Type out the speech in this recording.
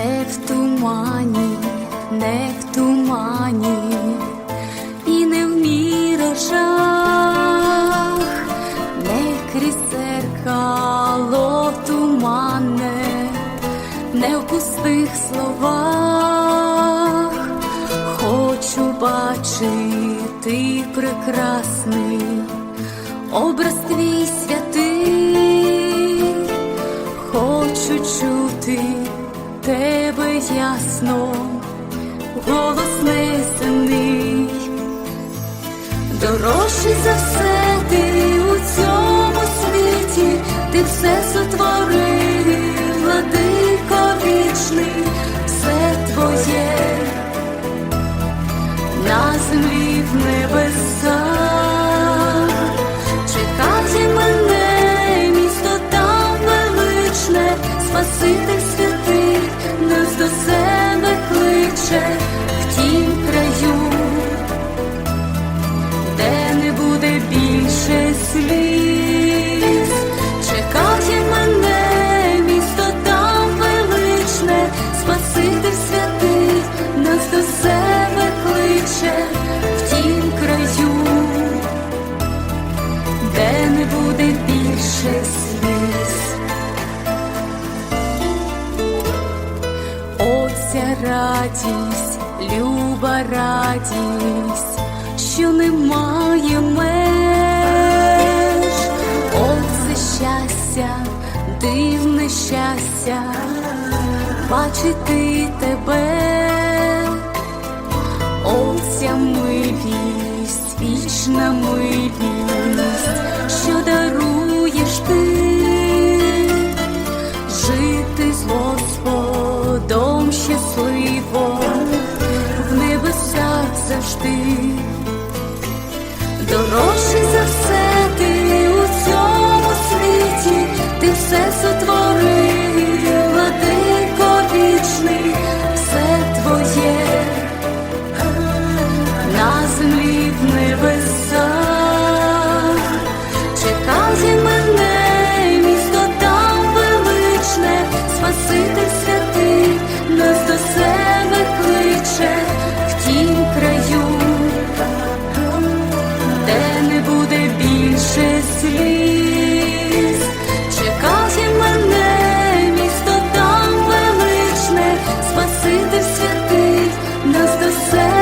не в тумані, не в тумані і не в міражах, не крізь зеркало тумане, не в пустих словах, хочу бачити прекрасний образ твій святий. Хочу чути тебе ясно, голос несений, дорожчий за все ти у цьому світі, ти все сотворив, владико вічний, сліз. Чекає мене місто там величне, Спаситель святий нас до себе кличе в тім краю де не буде більше сліз. Оця радість, люба радість, що немає меж, щастя, дивне щастя, бачити тебе. Оця милість, вічна милість, що даруєш ти, жити з Господом щасливо, в небесах завжди, Святий нас до себе